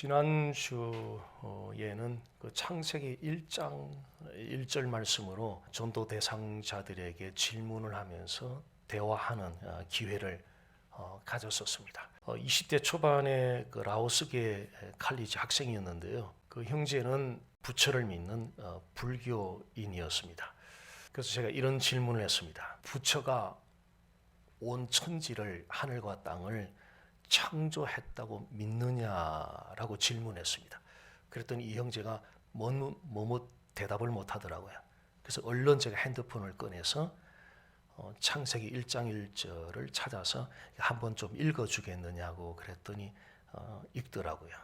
지난 주에는 그 창세기 1장 1절 말씀으로 전도 대상자들에게 질문을 하면서 대화하는 어, 기회를 어, 가졌었습니다. 어, 20대 초반의 그 라오스계 칼리지 학생이었는데요. 그 형제는 부처를 믿는 어, 불교인이었습니다. 그래서 제가 이런 질문을 했습니다. 부처가 온 천지를 하늘과 땅을 창조했다고 믿느냐라고 질문했습니다. 그랬더니 이 형제가 뭐뭐 뭐 대답을 못 하더라고요. 그래서 얼른 제가 핸드폰을 꺼내서 어, 창세기 1장 1절을 찾아서 한번 좀 읽어 주겠느냐고 그랬더니 어, 읽더라고요.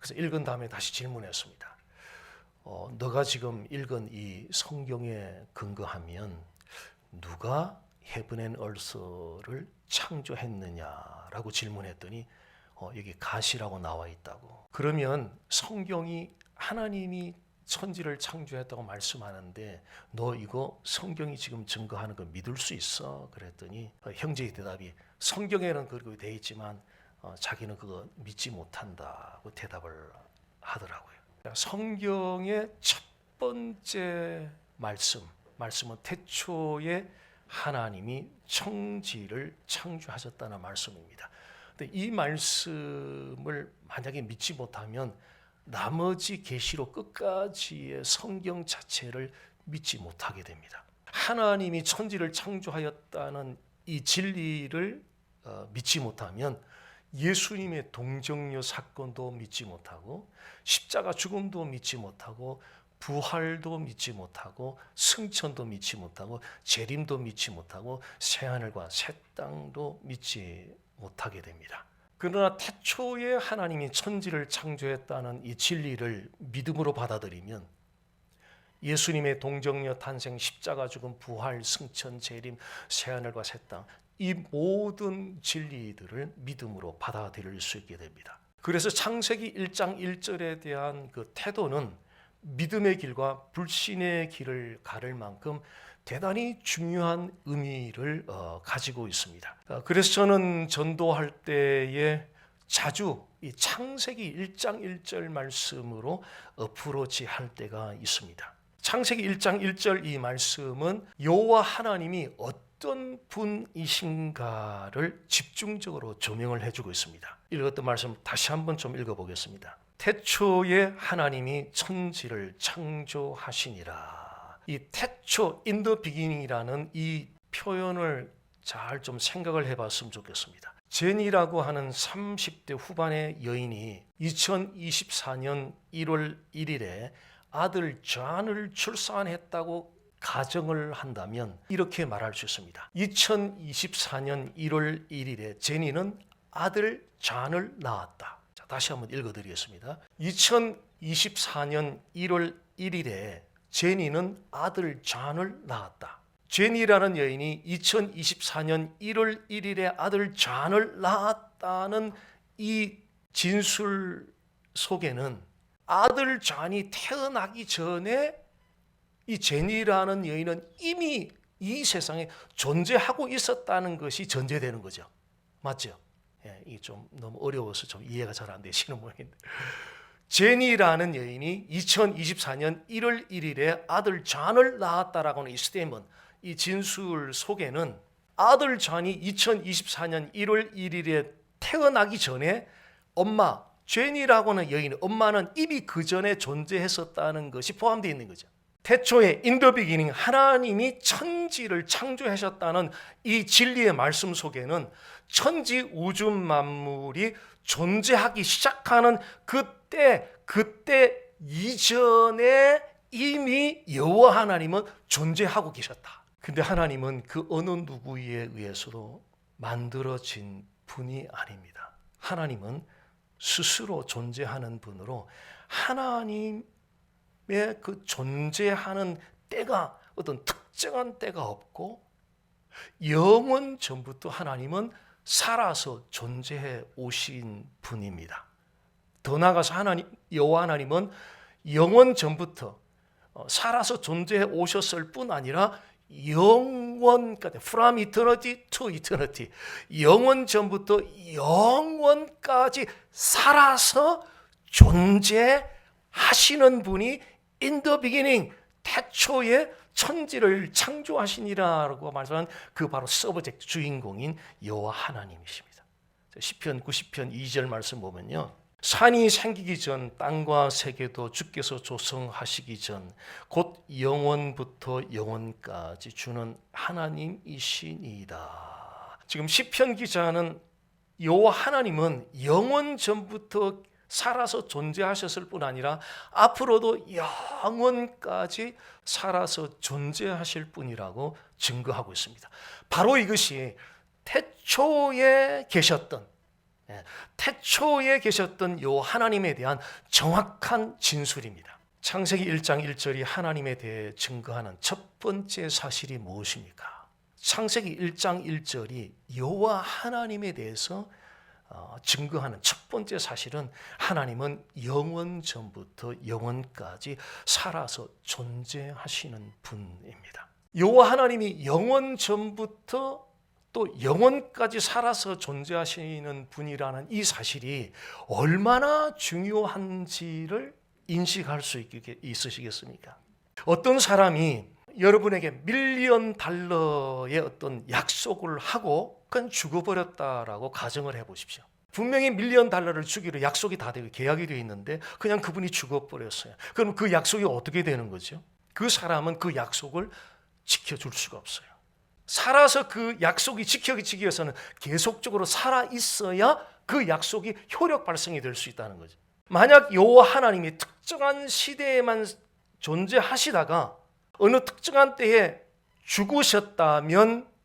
그래서 읽은 다음에 다시 질문했습니다. 어, 너가 지금 읽은 이 성경에 근거하면 누가 헤븐 앤 얼스를 창조했느냐라고 질문했더니 어, 여기 가시라고 나와 있다고. 그러면 성경이 하나님이 천지를 창조했다고 말씀하는데 너 이거 성경이 지금 증거하는 거 믿을 수 있어? 그랬더니 어, 형제의 대답이 성경에는 그렇게 돼 있지만 어, 자기는 그거 믿지 못한다고 대답을 하더라고요. 성경의 첫 번째 말씀, 말씀은 태초에 하나님이 청지를 창조하셨다는 말씀입니다. 근데 이 말씀을 만약에 믿지 못하면 나머지 계시로 끝까지의 성경 자체를 믿지 못하게 됩니다. 하나님이 천지를 창조하였다는 이 진리를 어, 믿지 못하면 예수님의 동정녀 사건도 믿지 못하고 십자가 죽음도 믿지 못하고 부활도 믿지 못하고 승천도 믿지 못하고 재림도 믿지 못하고 새 하늘과 새 땅도 믿지 못하게 됩니다. 그러나 태초에 하나님이 천지를 창조했다는 이 진리를 믿음으로 받아들이면 예수님의 동정녀 탄생, 십자가 죽음, 부활, 승천, 재림, 새 하늘과 새 땅, 이 모든 진리들을 믿음으로 받아들일 수 있게 됩니다. 그래서 창세기 1장 1절에 대한 그 태도는 믿음의 길과 불신의 길을 가를 만큼 대단히 중요한 의미를 어, 가지고 있습니다. 어, 그래서 저는 전도할 때에 자주 이 창세기 1장 1절 말씀으로 어프로치 할 때가 있습니다. 창세기 1장 1절 이 말씀은 여호와 하나님이 어떤 분이신가를 집중적으로 조명을 해주고 있습니다. 읽었던 말씀 다시 한번 좀 읽어보겠습니다. 태초에 하나님이 천지를 창조하시니라. 이 태초 인더 비기닝이라는 이 표현을 잘 좀 생각을 해 봤으면 좋겠습니다. 제니라고 하는 30대 후반의 여인이 2024년 1월 1일에 아들 존을 출산했다고 가정을 한다면 이렇게 말할 수 있습니다. 2024년 1월 1일에 제니는 아들 존을 낳았다. 자, 다시 한번 읽어드리겠습니다. 2024년 1월 1일에 제니는 아들 존을 낳았다. 제니라는 여인이 2024년 1월 1일에 아들 존을 낳았다는 이 진술 속에는 아들 존이 태어나기 전에 이 제니라는 여인은 이미 이 세상에 존재하고 있었다는 것이 전제되는 거죠. 맞죠? 예, 이게 좀 너무 어려워서 좀 이해가 잘 안 되시는 모양인데. 제니라는 여인이 2024년 1월 1일에 아들 존을 낳았다라고 하는 이 스테이먼, 이 진술 속에는 아들 존이 2024년 1월 1일에 태어나기 전에 엄마 제니라고 하는 여인, 엄마는 이미 그 전에 존재했었다는 것이 포함되어 있는 거죠. 태초에 인더 비기닝 하나님이 천지를 창조하셨다는 이 진리의 말씀 속에는 천지 우주 만물이 존재하기 시작하는 그때 그때 이전에 이미 여호와 하나님은 존재하고 계셨다. 근데 하나님은 그 어느 누구에 의해서도 만들어진 분이 아닙니다. 하나님은 스스로 존재하는 분으로 하나님의 그 존재하는 때가 어떤 특정한 때가 없고 영원 전부터 하나님은 살아서 존재해 오신 분입니다. 더 나아가서 하나님 여호와 하나님은 영원 전부터 어, 살아서 존재해 오셨을 뿐 아니라 영원까지 from eternity to eternity 영원 전부터 영원까지 살아서 존재하시는 분이 in the beginning 태초에 천지를 창조하시니라고 말하는 그 바로 서브젝트 주인공인 여호와 하나님이십니다. 시편 90편 2절 말씀 보면요. 산이 생기기 전 땅과 세계도 주께서 조성하시기 전 곧 영원부터 영원까지 주는 하나님이시니이다. 지금 시편 기자는 여호와 하나님은 영원 전부터 살아서 존재하셨을 뿐 아니라 앞으로도 영원까지 살아서 존재하실 분이라고 증거하고 있습니다. 바로 이것이 태초에 계셨던 예, 태초에 계셨던 요 하나님에 대한 정확한 진술입니다. 창세기 1장 1절이 하나님에 대해 증거하는 첫 번째 사실이 무엇입니까? 창세기 1장 1절이 여호와 하나님에 대해서 어, 증거하는 첫 번째 사실은 하나님은 영원 전부터 영원까지 살아서 존재하시는 분입니다. 여호와 하나님이 영원 전부터 또 영원까지 살아서 존재하시는 분이라는 이 사실이 얼마나 중요한지를 인식할 수 있게 있으시겠습니까? 어떤 사람이 여러분에게 밀리언 달러의 어떤 약속을 하고 그냥 죽어버렸다라고 가정을 해보십시오. 분명히 밀리언 달러를 주기로 약속이 다 되고 계약이 되어 있는데 그냥 그분이 죽어버렸어요. 그럼 그 약속이 어떻게 되는 거죠? 그 사람은 그 약속을 지켜줄 수가 없어요. 살아서 그 약속이 지켜지기 위해서는 계속적으로 살아 있어야 그 약속이 효력 발생이 될 수 있다는 거죠. 만약 여호와 하나님이 특정한 시대에만 존재하시다가 어느 특정한 때에 죽으셨다면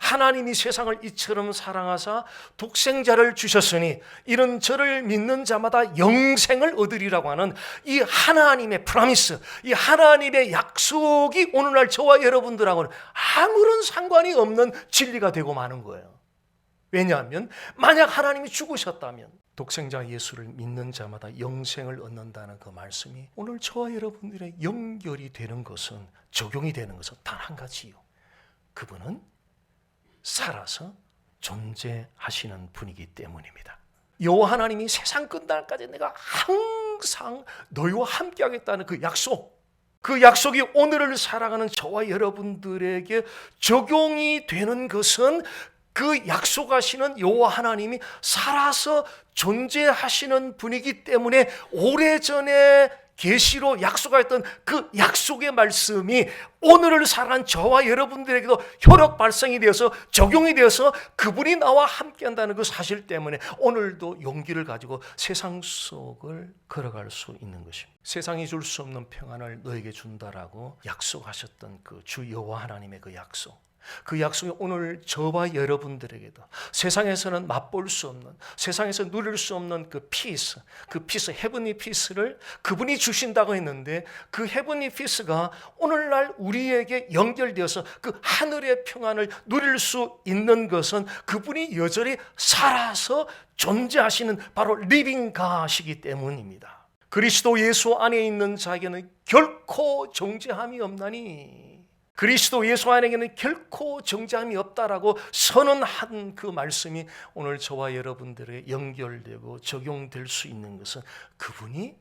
하나님이 세상을 이처럼 사랑하사 독생자를 주셨으니 이런 저를 믿는 자마다 영생을 얻으리라고 하는 이 하나님의 프라미스, 이 하나님의 약속이 오늘날 저와 여러분들하고는 아무런 상관이 없는 진리가 되고 마는 거예요. 왜냐하면 만약 하나님이 죽으셨다면 독생자 예수를 믿는 자마다 영생을 얻는다는 그 말씀이 오늘 저와 여러분들의 연결이 되는 것은 적용이 되는 것은 단 한 가지요. 그분은 살아서 존재하시는 분이기 때문입니다. 여호와 하나님이 세상 끝날까지 내가 항상 너희와 함께 하겠다는 그 약속, 그 약속이 오늘을 살아가는 저와 여러분들에게 적용이 되는 것은 그 약속하시는 여호와 하나님이 살아서 존재하시는 분이기 때문에 오래전에 계시로 약속하였던 그 약속의 말씀이 오늘을 살아간 저와 여러분들에게도 효력 발생이 되어서 적용이 되어서 그분이 나와 함께한다는 그 사실 때문에 오늘도 용기를 가지고 세상 속을 걸어갈 수 있는 것입니다. 세상이 줄 수 없는 평안을 너에게 준다라고 약속하셨던 그 주 여호와 하나님의 그 약속. 그 약속이 오늘 저와 여러분들에게도 세상에서는 맛볼 수 없는 세상에서 누릴 수 없는 그 피스 그 피스 헤븐리 피스를 그분이 주신다고 했는데 그 헤븐리 피스가 오늘날 우리에게 연결되어서 그 하늘의 평안을 누릴 수 있는 것은 그분이 여전히 살아서 존재하시는 바로 리빙 가시기 때문입니다. 그리스도 예수 안에 있는 자에게는 결코 정죄함이 없나니 그리스도 예수 안에게는 결코 정죄함이 없다라고 선언한 그 말씀이 오늘 저와 여러분들에게 연결되고 적용될 수 있는 것은 그분이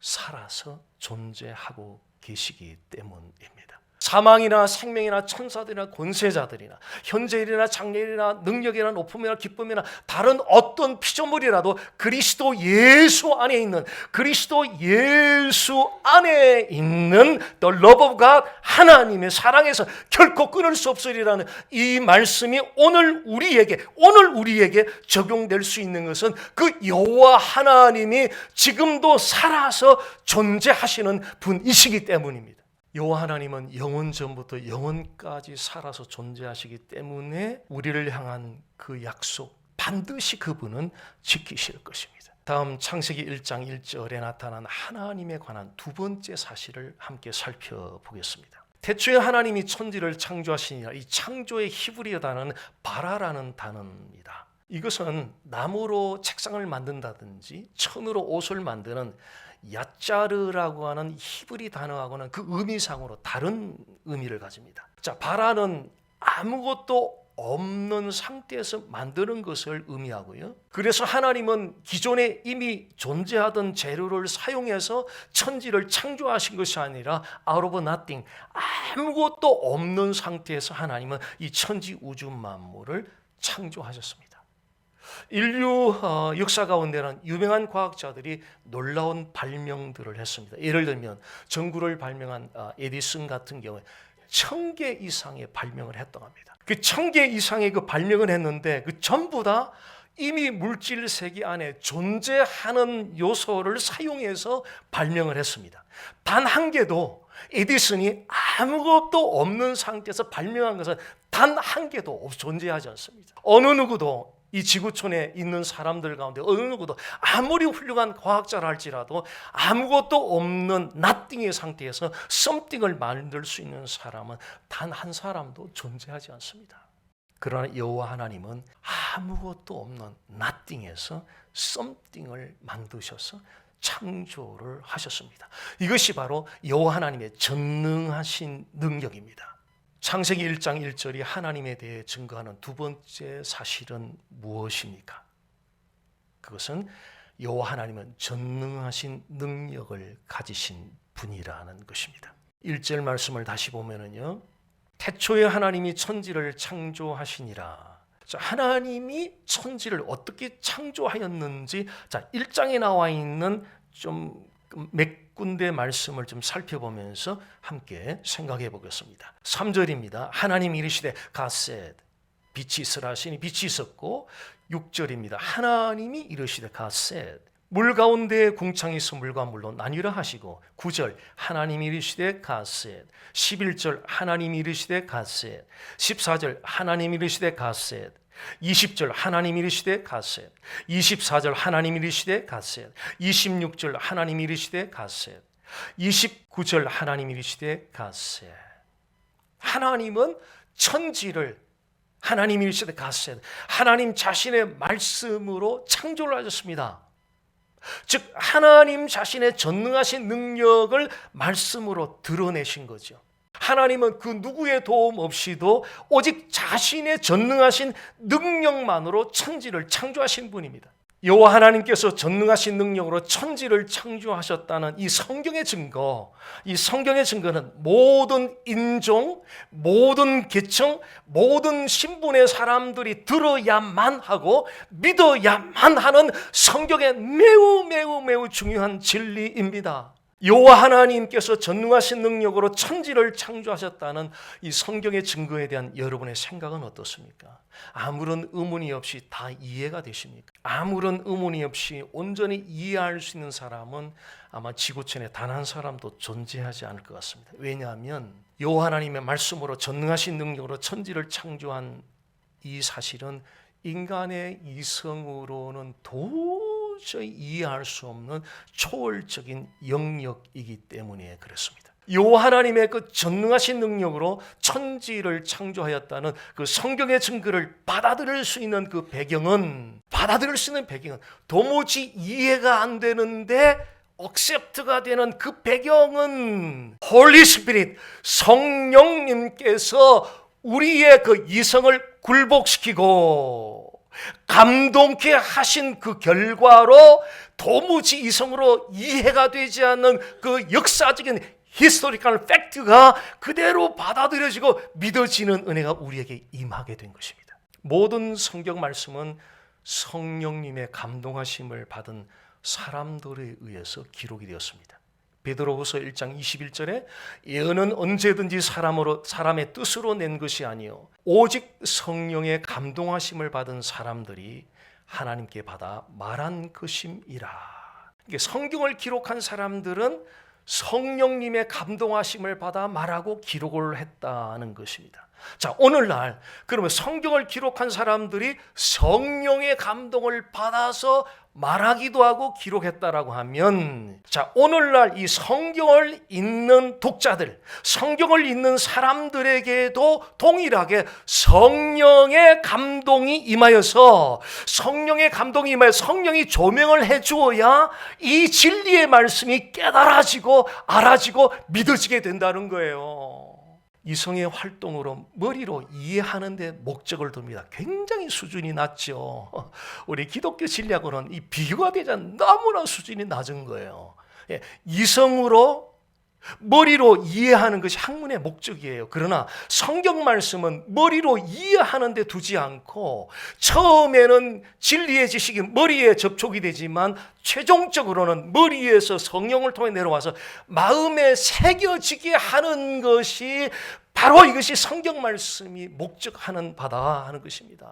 살아서 존재하고 계시기 때문입니다. 사망이나 생명이나 천사들이나 권세자들이나 현재일이나 장래일이나 능력이나 높음이나 기쁨이나 다른 어떤 피조물이라도 그리스도 예수 안에 있는 그리스도 예수 안에 있는 the love of God 하나님의 사랑에서 결코 끊을 수 없으리라는 이 말씀이 오늘 우리에게 오늘 우리에게 적용될 수 있는 것은 그 여호와 하나님이 지금도 살아서 존재하시는 분이시기 때문입니다. 여호와 하나님은 영원 전부터 영원까지 살아서 존재하시기 때문에 우리를 향한 그 약속 반드시 그분은 지키실 것입니다. 다음 창세기 1장 1절에 나타난 하나님에 관한 두 번째 사실을 함께 살펴보겠습니다. 태초에 하나님이 천지를 창조하시니라 이 창조의 히브리어 단어는 바라라는 단어입니다. 이것은 나무로 책상을 만든다든지 천으로 옷을 만드는 야짜르라고 하는 히브리 단어하고는 그 의미상으로 다른 의미를 가집니다. 자, 바라는 아무것도 없는 상태에서 만드는 것을 의미하고요. 그래서 하나님은 기존에 이미 존재하던 재료를 사용해서 천지를 창조하신 것이 아니라 out of nothing 아무것도 없는 상태에서 하나님은 이 천지 우주 만물을 창조하셨습니다. 인류 어, 역사 가운데는 유명한 과학자들이 놀라운 발명들을 했습니다. 예를 들면 전구를 발명한 어, 에디슨 같은 경우에 천 개 이상의 발명을 했다고 합니다. 그 천 개 이상의 그 발명을 했는데 그 전부 다 이미 물질 세계 안에 존재하는 요소를 사용해서 발명을 했습니다. 단 한 개도 에디슨이 아무것도 없는 상태에서 발명한 것은 단 한 개도 없- 존재하지 않습니다. 어느 누구도 이 지구촌에 있는 사람들 가운데 어느 누구도 아무리 훌륭한 과학자라 할지라도 아무것도 없는 nothing의 상태에서 something을 만들 수 있는 사람은 단 한 사람도 존재하지 않습니다. 그러나 여호와 하나님은 아무것도 없는 nothing에서 something을 만드셔서 창조를 하셨습니다. 이것이 바로 여호와 하나님의 전능하신 능력입니다. 창세기 1장 1절이 하나님에 대해 증거하는 두 번째 사실은 무엇입니까? 그것은 여호와 하나님은 전능하신 능력을 가지신 분이라는 것입니다. 1절 말씀을 다시 보면은요. 태초에 하나님이 천지를 창조하시니라. 자, 하나님이 천지를 어떻게 창조하였는지 자, 1장에 나와 있는 좀몇 군데 말씀을 좀 살펴보면서 함께 생각해 보겠습니다. 3절입니다. 하나님 이르시되 가셋 빛이 있으라 하시니 빛이 있었고 6절입니다. 하나님이 이르시되 가셋 물 가운데 궁창이 있어 물과 물로 나뉘라 하시고 9절 하나님 이르시되 가셋 11절 하나님 이르시되 가셋 14절 하나님 이르시되 가셋 20절 하나님 이르시되 가셋 24절 하나님 이르시되 가셋 26절 하나님 이르시되 가셋 29절 하나님 이르시되 가셋 하나님은 천지를 하나님 이르시되 가셋 하나님 자신의 말씀으로 창조를 하셨습니다. 즉 하나님 자신의 전능하신 능력을 말씀으로 드러내신 거죠. 하나님은 그 누구의 도움 없이도 오직 자신의 전능하신 능력만으로 천지를 창조하신 분입니다. 여호와 하나님께서 전능하신 능력으로 천지를 창조하셨다는 이 성경의 증거, 이 성경의 증거는 모든 인종, 모든 계층, 모든 신분의 사람들이 들어야만 하고 믿어야만 하는 성경의 매우 매우 매우 중요한 진리입니다. 여호와 하나님께서 전능하신 능력으로 천지를 창조하셨다는 이 성경의 증거에 대한 여러분의 생각은 어떻습니까? 아무런 의문이 없이 다 이해가 되십니까? 아무런 의문이 없이 온전히 이해할 수 있는 사람은 아마 지구촌에 단 한 사람도 존재하지 않을 것 같습니다. 왜냐하면 여호와 하나님의 말씀으로 전능하신 능력으로 천지를 창조한 이 사실은 인간의 이성으로는 도저히 이해할 수 없는 초월적인 영역이기 때문에 그렇습니다. 요 하나님의 그 전능하신 능력으로 천지를 창조하였다는 그 성경의 증거를 받아들일 수 있는 그 배경은 받아들일 수 있는 배경은 도무지 이해가 안 되는데 억셉트가 되는 그 배경은 홀리 스피릿 성령님께서 우리의 그 이성을 굴복시키고 감동케 하신 그 결과로 도무지 이성으로 이해가 되지 않는 그 역사적인 히스토리컬 팩트가 그대로 받아들여지고 믿어지는 은혜가 우리에게 임하게 된 것입니다. 모든 성경 말씀은 성령님의 감동하심을 받은 사람들에 의해서 기록이 되었습니다. 베드로후서 1장 21절에 예언은 언제든지 사람으로 사람의 뜻으로 낸 것이 아니요 오직 성령의 감동하심을 받은 사람들이 하나님께 받아 말한 것임이라. 이게 성경을 기록한 사람들은 성령님의 감동하심을 받아 말하고 기록을 했다는 것입니다. 자, 오늘날 그러면 성경을 기록한 사람들이 성령의 감동을 받아서 말하기도 하고 기록했다라고 하면 자, 오늘날 이 성경을 읽는 독자들, 성경을 읽는 사람들에게도 동일하게 성령의 감동이 임하여서 성령의 감동이 임하여 성령이 조명을 해 주어야 이 진리의 말씀이 깨달아지고 알아지고 믿어지게 된다는 거예요. 이성의 활동으로 머리로 이해하는 데 목적을 둡니다. 굉장히 수준이 낮죠. 우리 기독교 진리하고는 이 비교가 않 너무나 수준이 낮은 거예요. 예, 이성으로 머리로 이해하는 것이 학문의 목적이에요. 그러나 성경 말씀은 머리로 이해하는 데 두지 않고 처음에는 진리의 지식이 머리에 접촉이 되지만 최종적으로는 머리에서 성령을 통해 내려와서 마음에 새겨지게 하는 것이 바로 이것이 성경 말씀이 목적하는 바다 하는 것입니다.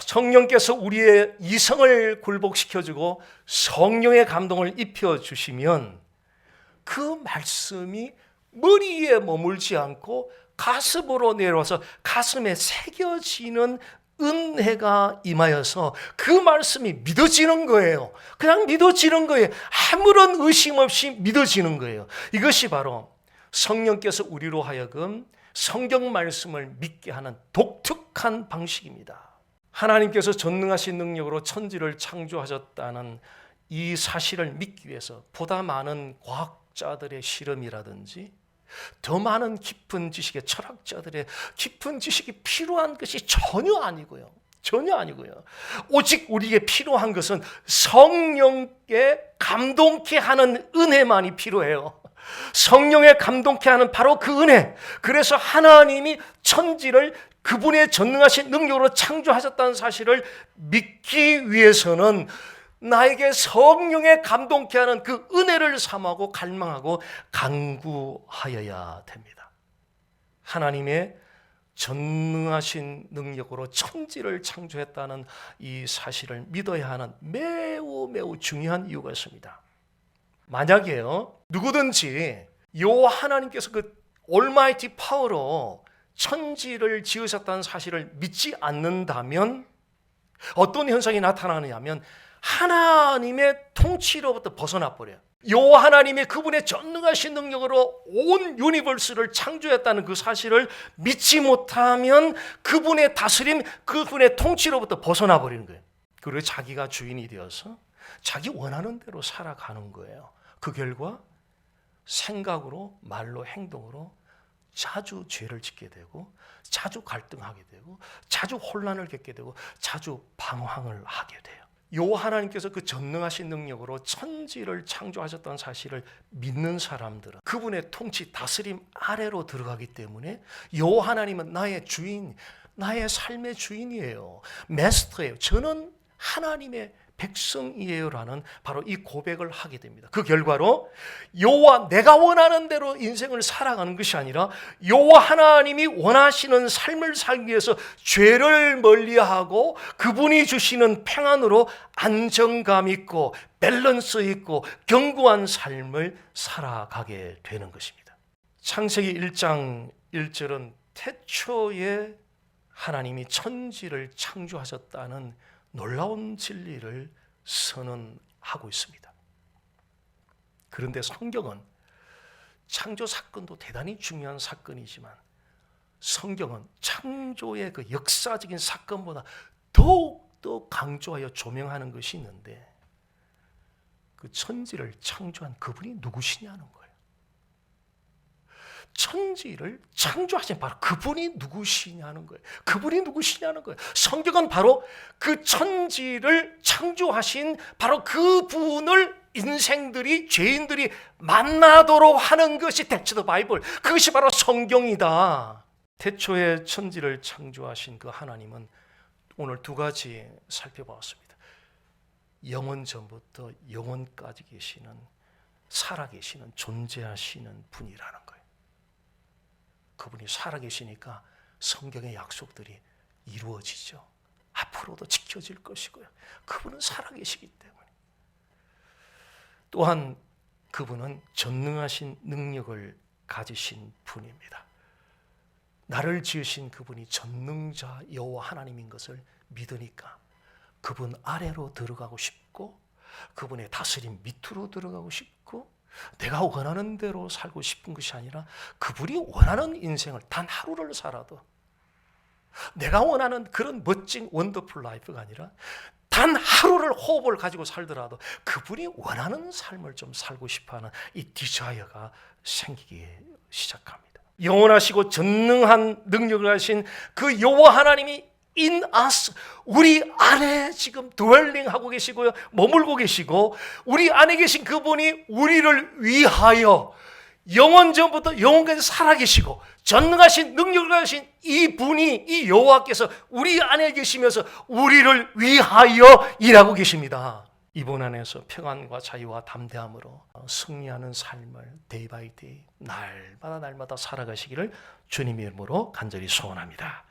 성령께서 우리의 이성을 굴복시켜주고 성령의 감동을 입혀주시면 그 말씀이 머리에 머물지 않고 가슴으로 내려와서 가슴에 새겨지는 은혜가 임하여서 그 말씀이 믿어지는 거예요. 그냥 믿어지는 거예요. 아무런 의심 없이 믿어지는 거예요. 이것이 바로 성령께서 우리로 하여금 성경 말씀을 믿게 하는 독특한 방식입니다. 하나님께서 전능하신 능력으로 천지를 창조하셨다는 이 사실을 믿기 위해서 보다 많은 과학 자들의 실험이라든지 더 많은 깊은 지식의 철학자들의 깊은 지식이 필요한 것이 전혀 아니고요. 전혀 아니고요. 오직 우리에게 필요한 것은 성령께 감동케 하는 은혜만이 필요해요. 성령에 감동케 하는 바로 그 은혜. 그래서 하나님이 천지를 그분의 전능하신 능력으로 창조하셨다는 사실을 믿기 위해서는 나에게 성령에 감동케 하는 그 은혜를 삼하고 갈망하고 간구하여야 됩니다. 하나님의 전능하신 능력으로 천지를 창조했다는 이 사실을 믿어야 하는 매우 매우 중요한 이유가 있습니다. 만약에요, 누구든지 요 하나님께서 그 올마이티 파워로 천지를 지으셨다는 사실을 믿지 않는다면 어떤 현상이 나타나느냐 면 하나님의 통치로부터 벗어나 버려요. 요 하나님의 그분의 전능하신 능력으로 온 유니버스를 창조했다는 그 사실을 믿지 못하면 그분의 다스림, 그분의 통치로부터 벗어나 버리는 거예요. 그리고 자기가 주인이 되어서 자기 원하는 대로 살아가는 거예요. 그 결과 생각으로, 말로, 행동으로 자주 죄를 짓게 되고, 자주 갈등하게 되고, 자주 혼란을 겪게 되고, 자주 방황을 하게 돼요. 요 하나님께서 그 전능하신 능력으로 천지를 창조하셨다는 사실을 믿는 사람들은 그분의 통치 다스림 아래로 들어가기 때문에 요 하나님은 나의 주인, 나의 삶의 주인이에요. 메스터예요. 저는 하나님의 백성이에요라는 바로 이 고백을 하게 됩니다. 그 결과로 여호와 내가 원하는 대로 인생을 살아가는 것이 아니라 여호와 하나님이 원하시는 삶을 살기 위해서 죄를 멀리하고 그분이 주시는 평안으로 안정감 있고 밸런스 있고 견고한 삶을 살아가게 되는 것입니다. 창세기 1장 1절은 태초에 하나님이 천지를 창조하셨다는 놀라운 진리를 선언하고 있습니다. 그런데 성경은 창조 사건도 대단히 중요한 사건이지만 성경은 창조의 그 역사적인 사건보다 더욱더 강조하여 조명하는 것이 있는데 그 천지를 창조한 그분이 누구시냐는 거예요. 천지를 창조하신 바로 그분이 누구시냐는 거예요. 그분이 누구시냐는 거예요. 성경은 바로 그 천지를 창조하신 바로 그분을 인생들이 죄인들이 만나도록 하는 것이 대체도 바이블. 그것이 바로 성경이다. 태초에 천지를 창조하신 그 하나님은 오늘 두 가지 살펴보았습니다. 영원 전부터 영원까지 계시는 살아 계시는 존재하시는 분이라는 거예요. 그분이 살아계시니까 성경의 약속들이 이루어지죠. 앞으로도 지켜질 것이고요. 그분은 살아계시기 때문에. 또한 그분은 전능하신 능력을 가지신 분입니다. 나를 지으신 그분이 전능자 여호와 하나님인 것을 믿으니까 그분 아래로 들어가고 싶고 그분의 다스림 밑으로 들어가고 싶고 내가 원하는 대로 살고 싶은 것이 아니라 그분이 원하는 인생을 단 하루를 살아도 내가 원하는 그런 멋진 원더풀 라이프가 아니라 단 하루를 호흡을 가지고 살더라도 그분이 원하는 삶을 좀 살고 싶어 하는 이 디자이어가 생기기 시작합니다. 영원하시고 전능한 능력을 하신 그 여호와 하나님이 in us 우리 안에 지금 드웰링 하고 계시고요. 머물고 계시고 우리 안에 계신 그분이 우리를 위하여 영원 전부터 영원까지 살아 계시고 전능하신 능력을 가진 이 분이 이 여호와께서 우리 안에 계시면서 우리를 위하여 일하고 계십니다. 이분 안에서 평안과 자유와 담대함으로 승리하는 삶을 데이 바이 데이 날마다 날마다 살아가시기를 주님의 이름으로 간절히 소원합니다.